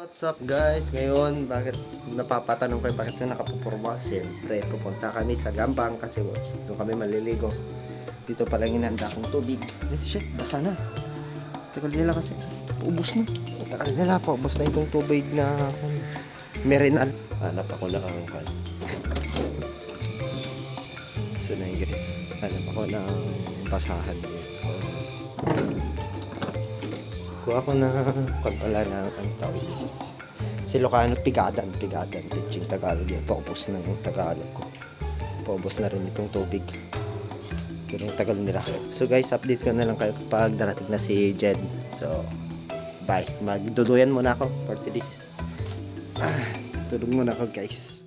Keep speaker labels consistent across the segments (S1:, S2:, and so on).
S1: What's up guys? Ngayon, bakit napapatanong kayo bakit na nakapupurma? Siyempre, pupunta kami sa Gambang kasi doon kami maliligo. Dito pala yung inanda kong tubig. Eh, shit, basa na. Tagal nila kasi. Ubus na. Tagal nila pa. Ubus na itong tubig na um, merinal. Hanap ako ng angkan. So na guys. Hanap ako ng basahan dito. Kuha ko na kagala na ang tawag dito. Si Lucano, pigadan, pigadan. Pitching Tagalog yan. Paubos na yung Tagalog ko. Paubos na rin itong tubig. Pero yung tagal nila. So guys, update ko na lang kayo kapag darating na si Jed. So, bye. Magduduyan muna ako for today's. Ah, tulog muna ako guys.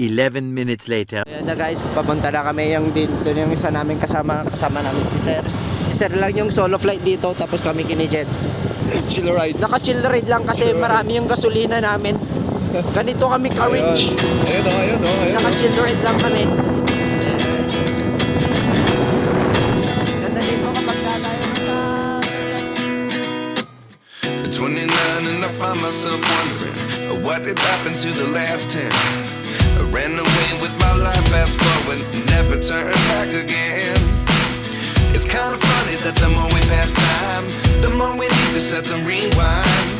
S2: 11 minutes later.
S1: Ayan na guys, papunta na kami yung dito yung isa namin kasama kasama namin si Sir. Si Sir lang yung solo flight dito tapos kami kini Jet.
S3: Chill ride.
S1: Naka chill ride lang kasi marami yung gasolina namin. Ganito kami ka-rich.
S3: Ayun ayun ayun.
S1: Naka chill ride lang kami. Ganda dito kapag tayo
S4: At 29 and I find myself wondering uh, what did happen to the last 10. I ran away with my life, fast forward, never turn back again. It's kind of funny that the more we pass time, to set the rewind.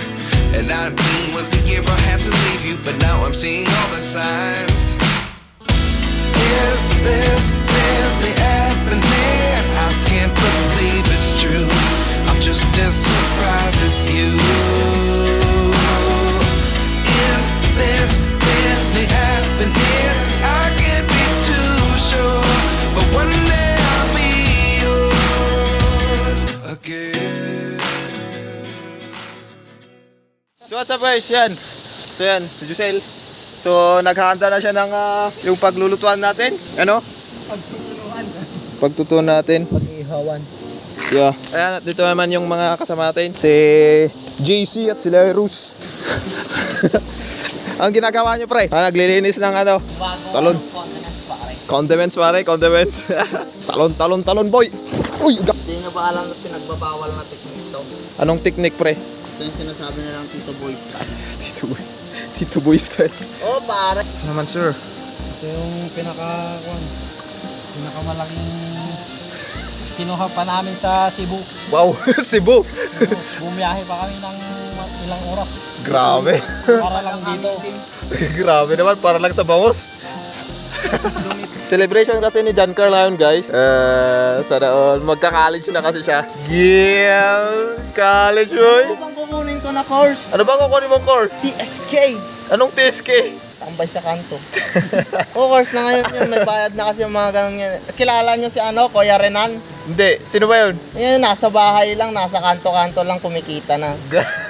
S4: And 19 was the year I had to leave you, but now I'm seeing all the signs. Is this really happening? I can't believe it's true. I'm just as surprised as you. Is this
S3: what's up guys, yan. So yan, si Giselle. So naghahanda na siya ng ah, yung paglulutuan natin. Ano? Pagtutuan natin.
S1: pag-ihawan.
S3: Yeah. Ayan, at dito naman yung mga kasama natin. Si JC at si Lerus. Ang ginagawa nyo pre? Ah, naglilinis ng ano? Talon. Condiments pare, condiments. talon, talon, talon boy. Uy, ga-
S1: Hindi nyo ba alam na pinagbabawal na technique to?
S3: Anong technique pre?
S1: Ito yung sinasabi nilang Tito Boy style.
S3: Tito boy. Tito boy style.
S1: Oh, pare.
S3: Naman sir.
S5: Ito yung pinaka kwan, pinakamalaking kinuha pa namin sa Cebu.
S3: Wow, Cebu.
S5: Bumiyahe pa kami ng ilang oras
S3: Grabe.
S5: para lang dito.
S3: Grabe naman, para lang sa bangos. Celebration kasi ni John Carl ngayon, guys. Uh, sana all. Magka-college na kasi siya. Yeah! College, boy!
S1: Ano bang kukunin ko na course?
S3: Ano ba kukunin mong course?
S1: TSK.
S3: Anong TSK?
S1: Tambay sa kanto. o course na ngayon yun, may bayad na kasi yung mga ganun yan. Kilala nyo si ano, Kuya Renan?
S3: Hindi. Sino ba yun?
S1: Yan, nasa bahay lang, nasa kanto-kanto lang kumikita na.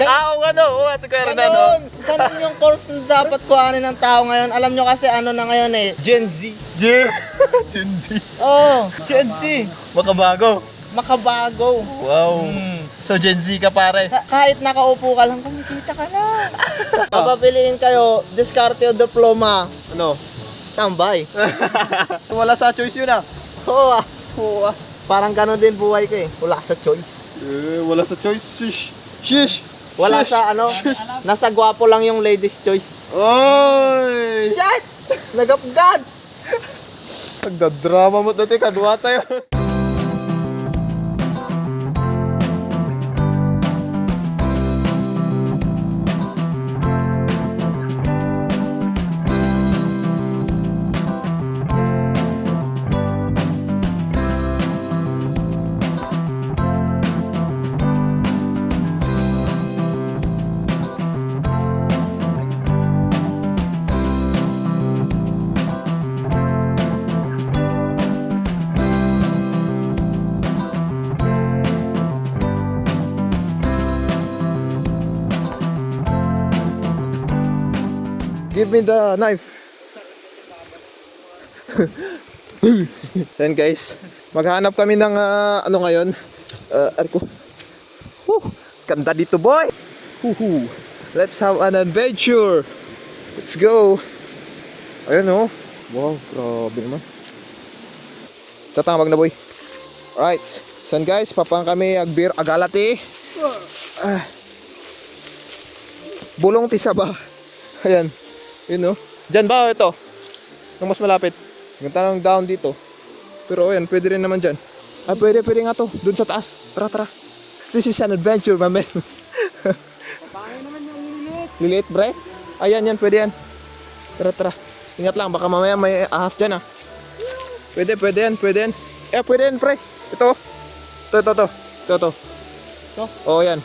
S3: ah, oo, ano? Oo, si Kuya Renan, oh.
S1: Ganun, ganun yung course na dapat kuhanin ng tao ngayon. Alam nyo kasi ano na ngayon eh, Gen Z.
S3: Jin. Gen Z.
S1: Oh, Gen Z.
S3: Makabago.
S1: Makabago.
S3: Wow. So, Gen Z ka, pare.
S1: Ka- kahit nakaupo ka lang, kumikita ka na. Papapiliin kayo, diskarte o diploma,
S3: Ano?
S1: tambay.
S3: Wala sa choice yun, ah.
S1: Oo ah, oo ah. Parang ganun din buhay ko eh. Wala sa choice.
S3: Eh, wala sa choice. Shish. Shish.
S1: Wala sa ano, nasa gwapo lang yung ladies choice.
S3: Oy!
S1: Shit! Nagapgad!
S3: Nagdadrama mo dati, kadwa tayo. Give me the knife. Yan guys, maghanap kami ng ah, ano ngayon. Uh, ano ko? Whew, ganda dito boy. Woohoo. Let's have an adventure. Let's go. Ayun oh. Wow, grabe naman. Tatawag na boy. Alright. San guys, papang kami agbir agalati. Ah. Bulong Tisaba. Ayan. Yun no. Diyan ba ito? Yung mas malapit. Ganda ng down dito. Pero ayan, pwede rin naman dyan. Ah, pwede, pwede nga to. Doon sa taas. Tara, tara. This is an adventure, my man. Liliit, bre? Ayan, yan, pwede yan. Tara, tara. Ingat lang, baka mamaya may ahas dyan, ah. Pwede, pwede yan, pwede yan. Eh, pwede yan, pre. Ito. Ito, ito, ito. Ito, ito. Ito? Oo, yan.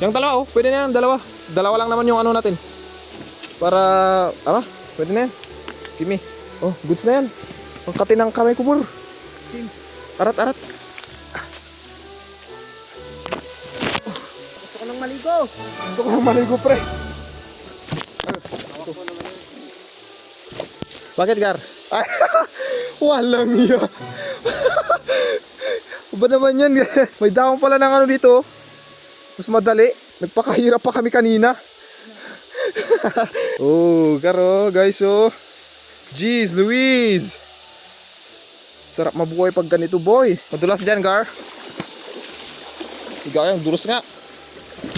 S3: Yung dalawa, oh. Pwede na yan, dalawa. Dalawa lang naman yung ano natin. Para, ano? Pwede na yan. Kimi. Oh, goods na yan. Ang kati ng kamay ko, bur. Arat, arat. Gusto ko nang maligo. Gusto ko nang maligo, pre. Bakit, Gar? Ay, walang iya. ba naman yan? May dahon pala ng ano dito. Mas madali. Nagpakahirap pa kami kanina. Oh, Garo, guys, oh. Jeez, Louise. Sarap mabuhay pag ganito, boy. Madulas dyan, Gar. Ikaw yan, dulas nga.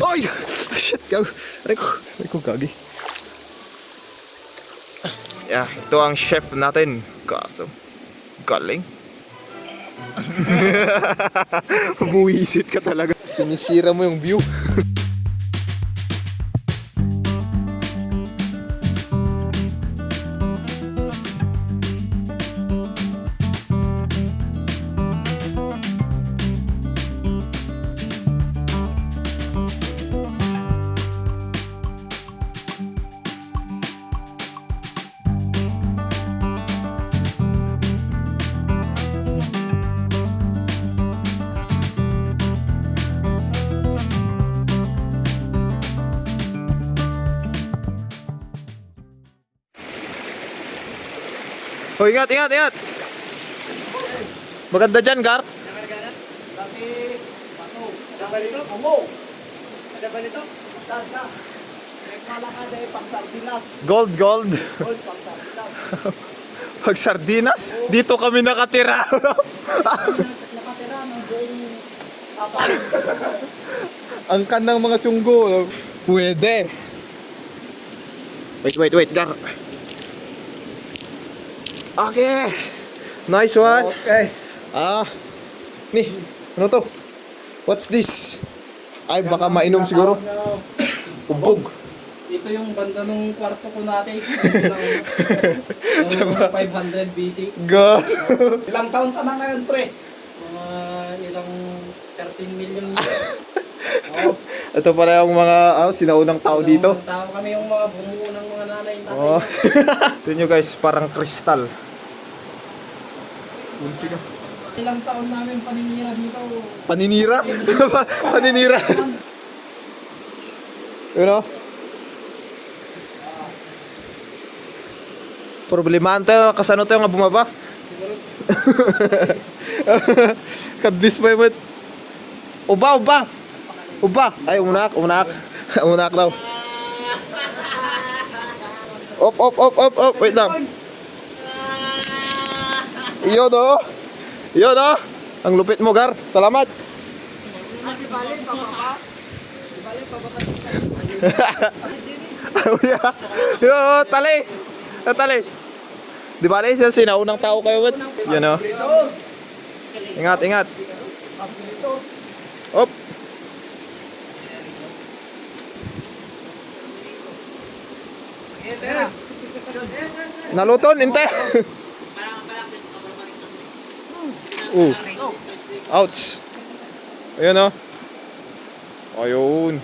S3: Oy! Shit, gaw. Aray ko. Aray ko, gagi. Yeah, ito ang chef natin. Kaso, galing. Buwisit ka talaga. Sinisira mo yung view. Oh, ingat, ingat, ingat. Maganda dyan, Gar. Gold, gold. Pag sardinas, dito kami nakatira. Ang kanang mga tiyunggo. Pwede. Wait, wait, wait, Gar. Okay. Nice one.
S5: Okay.
S3: Ah. Ni, ano to? What's this? Ay, baka mainom siguro. Ubog.
S5: Ito yung banda ng kwarto ko natin. Yung 500 BC.
S3: God.
S5: Ilang taon ka na ngayon, pre? Mga ilang 13 million. oh,
S3: Ito pala yung mga ah, sinaunang tao dito.
S5: Tao kami yung mga bumuo ng mga nanay natin.
S3: Oh. Ito nyo guys, parang kristal. Kunsi ka.
S5: Ilang taon namin paninira dito.
S3: Paninira? Paninira. You know? Problemante, kasano tayo nga bumaba? Kadlis pa yung Uba, uba! Uba! Ay, unak, unak. unak daw. Op, op, op, op, op. Wait lang. Iyo do. Iyo do. Ang lupit mo, Gar. Salamat. Yo, tali. Tali. Di ba siya sinaunang tao kayo, wait? You know? Ingat, ingat. Op. Naluton, inte. Uh. Ouch. Ayun oh. Ayun.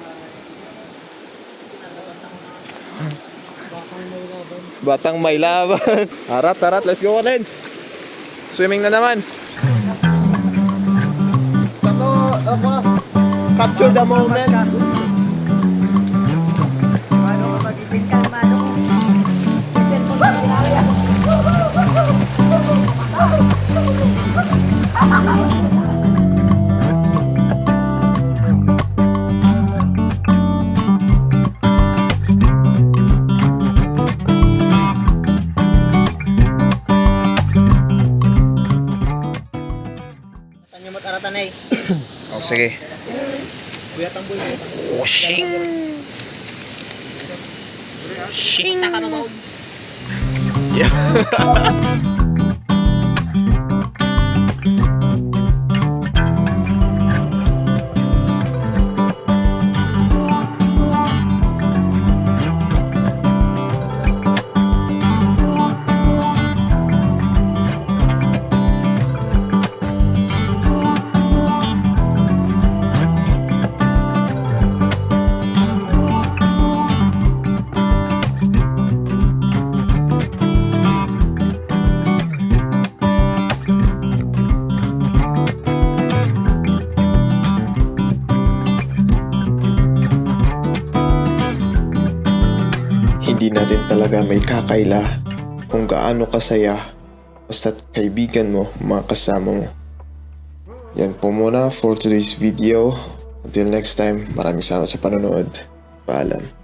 S3: Batang may laban. Arat, arat, let's go ulit. Swimming na naman. Ako, capture the moment. Oh, sige. Oh, shit.
S6: Nakamabaw.
S3: hindi natin talaga may kakaila kung gaano kasaya basta't kaibigan mo, mga kasama mo. Yan po muna for today's video. Until next time, maraming salamat sa panonood. Paalam.